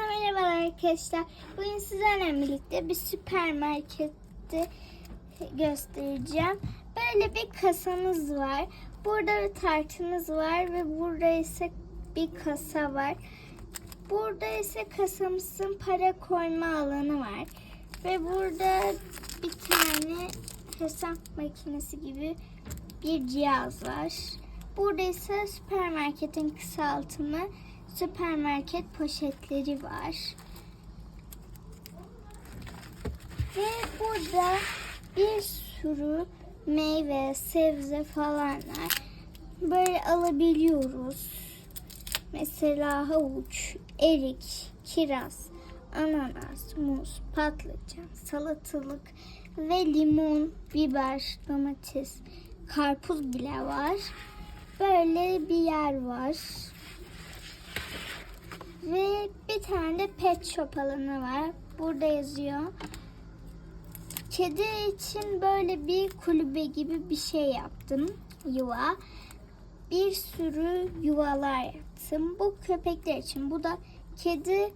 Herkese merhaba arkadaşlar. Bugün sizlerle birlikte bir süpermarkette göstereceğim. Böyle bir kasamız var. Burada bir tartımız var ve burada ise bir kasa var. Burada ise kasamızın para koyma alanı var. Ve burada bir tane hesap makinesi gibi bir cihaz var. Burada ise süpermarketin kısaltımı süpermarket poşetleri var. Ve burada bir sürü meyve, sebze falan var. Böyle alabiliyoruz. Mesela havuç, erik, kiraz, ananas, muz, patlıcan, salatalık ve limon, biber, domates, karpuz bile var. Böyle bir yer var. Ve bir tane de pet shop alanı var. Burada yazıyor. Kedi için böyle bir kulübe gibi bir şey yaptım. Yuva. Bir sürü yuvalar yaptım. Bu köpekler için. Bu da kedi,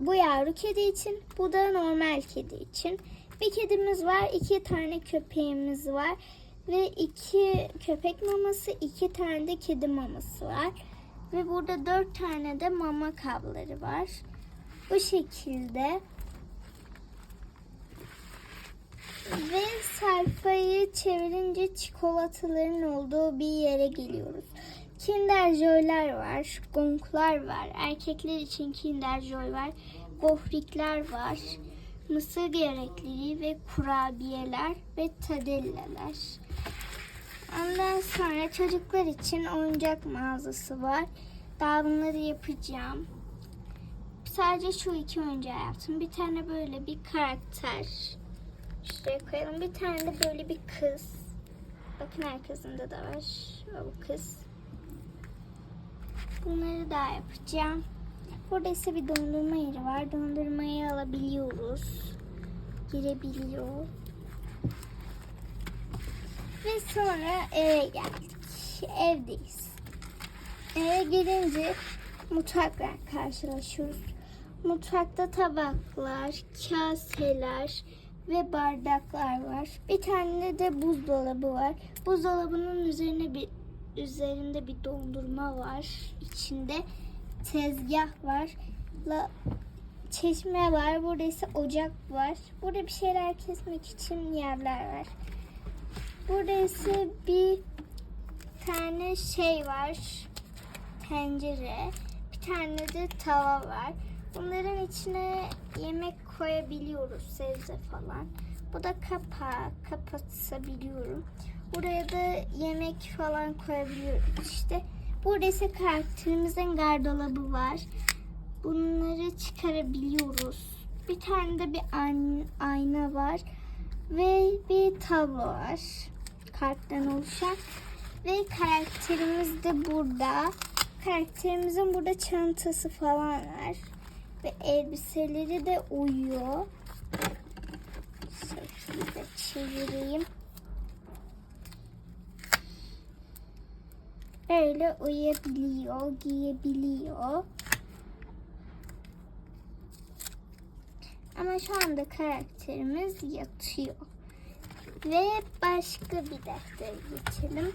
bu yavru kedi için. Bu da normal kedi için. Bir kedimiz var. iki tane köpeğimiz var. Ve iki köpek maması, iki tane de kedi maması var. Ve burada dört tane de mama kabları var. Bu şekilde. Ve sayfayı çevirince çikolataların olduğu bir yere geliyoruz. Kinder Joy'lar var, gonklar var, erkekler için Kinder Joy var, gofrikler var, mısır gevrekleri ve kurabiyeler ve tadellalar. Ondan sonra çocuklar için oyuncak mağazası var. Daha bunları yapacağım. Sadece şu iki oyuncağı yaptım. Bir tane böyle bir karakter. Şuraya koyalım. Bir tane de böyle bir kız. Bakın arkasında da var. O kız. Bunları daha yapacağım. Burada ise bir dondurma yeri var. Dondurmayı alabiliyoruz. Girebiliyor. Ve sonra eve geldik. Evdeyiz. Eve gelince mutfakla karşılaşıyoruz. Mutfakta tabaklar, kaseler ve bardaklar var. Bir tane de buzdolabı var. Buzdolabının üzerine bir üzerinde bir dondurma var. İçinde tezgah var. La, çeşme var. Burada ise ocak var. Burada bir şeyler kesmek için yerler var. Burada ise bir tane şey var. Tencere. Bir tane de tava var. Bunların içine yemek koyabiliyoruz. Sebze falan. Bu da kapağı. Kapatabiliyorum. Buraya da yemek falan koyabiliyoruz işte. Burada ise karakterimizin gardolabı var. Bunları çıkarabiliyoruz. Bir tane de bir ayna var. Ve bir tablo var karttan oluşan ve karakterimiz de burada. Karakterimizin burada çantası falan var ve elbiseleri de uyuyor. Şekilde çevireyim. Öyle uyuyabiliyor, giyebiliyor. Ama şu anda karakterimiz yatıyor. Ve başka bir deftere geçelim.